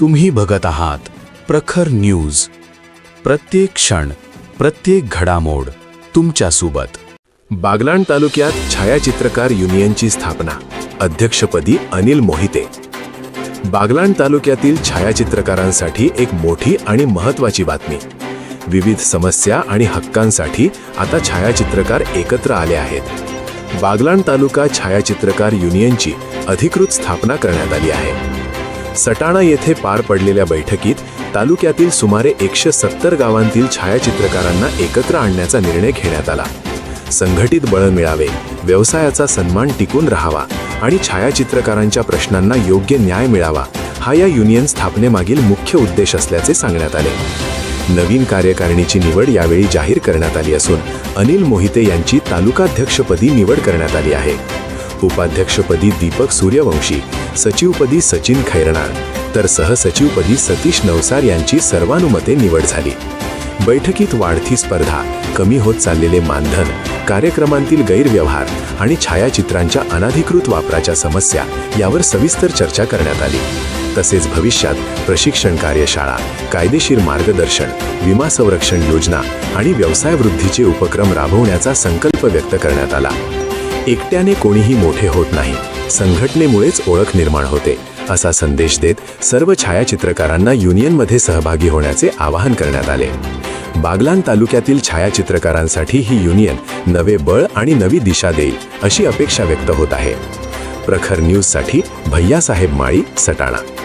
तुम्ही बघत आहात प्रखर न्यूज. प्रत्येक क्षण प्रत्येक घडामोड तुमच्यासोबत. बागलाण तालुक्यात छायाचित्रकार युनियनची स्थापना. अध्यक्षपदी अनिल मोहिते. बागलाण तालुक्यातील छायाचित्रकारांसाठी एक मोठी आणि महत्वाची बातमी. विविध समस्या आणि हक्कांसाठी आता छायाचित्रकार एकत्र आले आहेत. बागलाण तालुका छायाचित्रकार युनियनची अधिकृत स्थापना करण्यात आली आहे. सटाणा येथे पार पडलेल्या बैठकीत तालुक्यातील सुमारे एकशे सत्तर गावांतील छायाचित्रकारांना एकत्र आणण्याचा निर्णय घेण्यात आला. संघटित बळ मिळावे व्यवसायाचा सन्मान टिकून राहावा आणि छायाचित्रकारांच्या प्रश्नांना योग्य न्याय मिळावा हा या युनियन स्थापनेमागील मुख्य उद्देश असल्याचे सांगण्यात आले. नवीन कार्यकारिणीची निवड यावेळी जाहीर करण्यात आली असून अनिल मोहिते यांची तालुकाध्यक्षपदी निवड करण्यात आली आहे. उपाध्यक्षपदी दीपक सूर्यवंशी सचिवपदी सचिन खैरनार तर सहसचिवपदी सतीश नवसार यांची सर्वानुमते निवड झाली. बैठकीत वाढती स्पर्धा कमी होत चाललेले मानधन कार्यक्रमांतील गैरव्यवहार आणि छायाचित्रांच्या अनाधिकृत वापराच्या समस्या यावर सविस्तर चर्चा करण्यात आली. तसेच भविष्यात प्रशिक्षण कार्यशाळा कायदेशीर मार्गदर्शन विमा संरक्षण योजना आणि व्यवसाय वृद्धीचे उपक्रम राबवण्याचा संकल्प व्यक्त करण्यात आला. एकट्याने कोणीही मोठे होत नाही. संघटनेमुळेच ओळख निर्माण होते. असा संदेश देत सर्व छायाचित्रकारांना युनियनमध्ये सहभागी होण्याचे आवाहन करण्यात आले. बागलान तालुक्यातील छायाचित्रकारांसाठी ही युनियन नवे बळ आणि नवी दिशा देईल अशी अपेक्षा व्यक्त होत आहे. प्रखर न्यूजसाठी भैयासाहेब माळी सटाणा.